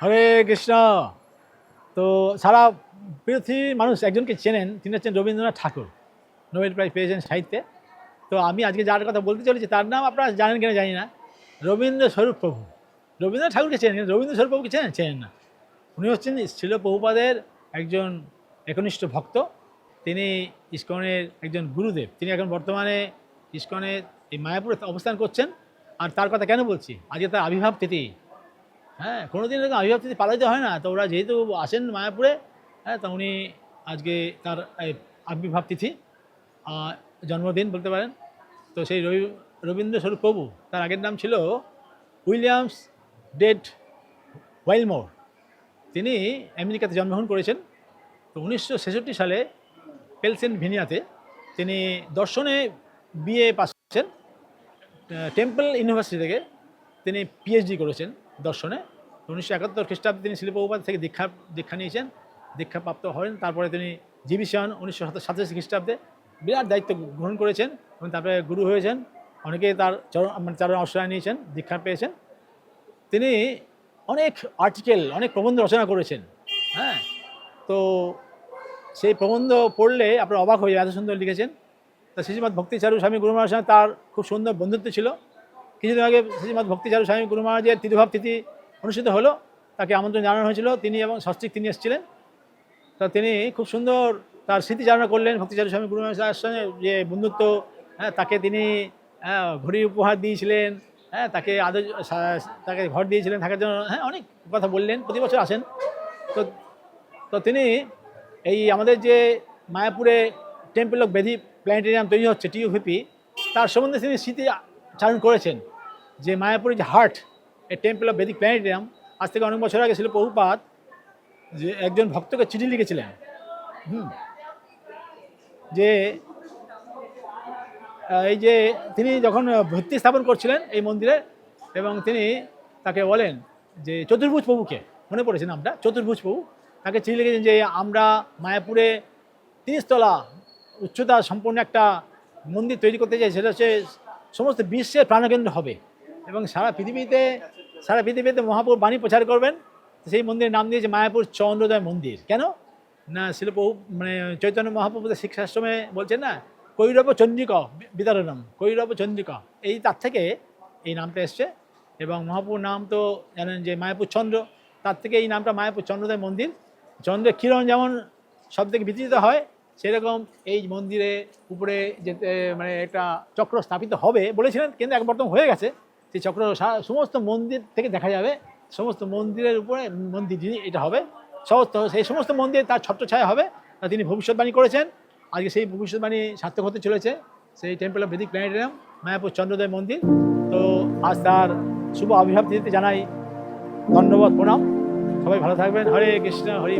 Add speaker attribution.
Speaker 1: হরে কৃষ্ণ। তো সারা পৃথিবীর মানুষ একজনকে চেনেন, তিনি হচ্ছেন রবীন্দ্রনাথ ঠাকুর, নোবেল প্রাইজ পেয়েছেন সাহিত্যে। তো আমি আজকে যার কথা বলতে চলেছি, তার নাম আপনারা জানেন কিনা জানি না, রবীন্দ্র স্বরূপ প্রভু। রবীন্দ্রনাথ ঠাকুরকে চেনেন, কিন্তু রবীন্দ্র স্বরূপ প্রভুকে চেনেন চেনেন না। উনি হচ্ছেন শিল প্রভুপাদের একজন একনিষ্ঠ ভক্ত। তিনি ইস্কনের একজন গুরুদেব। তিনি এখন বর্তমানে ইস্কনের এই মায়াপুরে অবস্থান করছেন। আর তার কথা কেন বলছি? আজকে তার আবির্ভাব তিথি। হ্যাঁ কোনোদিন এরকম আবির্ভাব তিথি পালাইতে হয় না। তো ওরা যেহেতু আসেন মায়াপুরে হ্যাঁ তা উনি আজকে তার আবির্ভাব তিথি জন্মদিন বলতে পারেন। তো সেই রবি, রবীন্দ্রস্বরূপ প্রভু, তার আগের নাম ছিল উইলিয়ামস ডেড ওয়াইলমোর তিনি আমেরিকাতে জন্মগ্রহণ করেছেন। তো উনিশশো ছেষট্টি সালে পেলসেনভিনিয়াতে তিনি দর্শনে বিএ পাস করেছেন। টেম্পল ইউনিভার্সিটি থেকে তিনি পিএইচডি করেছেন। দর্শনে। উনিশশো একাত্তর খ্রিস্টাব্দে তিনি শিল্পোপাধি থেকে দীক্ষা দীক্ষা নিয়েছেন। দীক্ষাপ্রাপ্ত হন তারপরে তিনি জীবিসন উনিশশো সাতাশি খ্রিস্টাব্দে বিরাট দায়িত্ব গ্রহণ করেছেন এবং তারপরে গুরু হয়েছেন। অনেকে তার চরণ মানে চরণ আশ্রয় নিয়েছেন, দীক্ষা পেয়েছেন। তিনি অনেক আর্টিকেল, অনেক প্রবন্ধ রচনা করেছেন। হ্যাঁ? তো সেই প্রবন্ধ পড়লে আপনার অবাক হয়ে এত সুন্দর লিখেছেন। তা শ্রীমৎ ভক্তিচারু স্বামী গুরু মহারাজের সঙ্গে তার খুব সুন্দর বন্ধুত্ব ছিল। কিছুদিন আগে শ্রীমৎ ভক্তিচারু স্বামী গুরু মহারাজের তিথিভাব তিথি অনুষ্ঠিত হলো তাকে আমন্ত্রণ জানানো হয়েছিল। তিনি এবং সস্ত্রিক তিনি এসেছিলেন। তা তিনি খুব সুন্দর তার স্মৃতিচারণা করলেন ভক্তিচারু স্বামী গুরু মহারাজের সঙ্গে যে বন্ধুত্ব হ্যাঁ তাকে তিনি হ্যাঁ, ঘড়ি উপহার দিয়েছিলেন হ্যাঁ তাকে আদর তাকে ঘর দিয়েছিলেন থাকার জন্য হ্যাঁ অনেক কথা বললেন। প্রতি বছর আসেন। তো তো তিনি এই আমাদের যে মায়াপুরে টেম্পল অফ বেদি প্ল্যানেটেরিয়াম তৈরি হচ্ছে টিউভিপি তার সম্বন্ধে তিনি স্মৃতি চারণ করেছেন। যে মায়াপুরের যে heart a temple of Vedic planetarium আজ থেকে অনেক বছর আগে ছিল বহুপাত যে একজন ভক্তকে চিঠি লিখেছিলেন। হুম। যে এই যে তিনি যখন ভিত্তি স্থাপন করছিলেন এই মন্দিরে, এবং তিনি তাকে বলেন যে চতুর্ভুজ প্রভুকে, মনে পড়েছে নামটা চতুর্ভুজ প্রভু, তাকে চিঠি লিখেছেন যে আমরা মায়াপুরে তিরিশতলা উচ্চতা সম্পন্ন একটা মন্দির তৈরি করতে চাই, সেটা হচ্ছে সমস্ত বিশ্বের প্রাণকেন্দ্র হবে। এবং সারা পৃথিবীতে সারা পৃথিবীতে মহাপুর বাণী প্রচার করবেন, সেই মন্দিরের নাম দিয়েছে মায়াপুর চন্দ্রোদয় মন্দির। কেন? না শিলপ্রভু মানে চৈতন্য মহাপ্রভুদের শিক্ষাশ্রমে বলছেন না কৈরব চন্দ্রিকা বিতরণম কৈরব চন্দ্রিক। এই তার থেকে এই নামটা এসছে এবং মহাপুর নাম তো জানেন যে মায়াপুর চন্দ্র, তার থেকে এই নামটা মায়াপুর চন্দ্রোদয় মন্দির। চন্দ্রের কিরণ যেমন সব থেকে বিতরিত হয়, সেরকম এই মন্দিরে উপরে যেতে মানে একটা চক্র স্থাপিত হবে বলেছিলেন, কিন্তু এক বর্তমান হয়ে গেছে। সেই চক্র সমস্ত মন্দির থেকে দেখা যাবে, সমস্ত মন্দিরের উপরে মন্দির যিনি, এটা হবে, সমস্ত, সেই সমস্ত মন্দির তার ছত্রছায়া হবে তিনি ভবিষ্যৎবাণী করেছেন। আজকে সেই ভবিষ্যৎবাণী সার্থক হতে চলেছে, সেই temple of Vedic planetarium Mayapur Chandrodaya মন্দির। তো আজ তার শুভ আবির্ভাব দিতে জানাই ধন্যবাদ, প্রণাম। সবাই ভালো থাকবেন। হরে কৃষ্ণ, হরি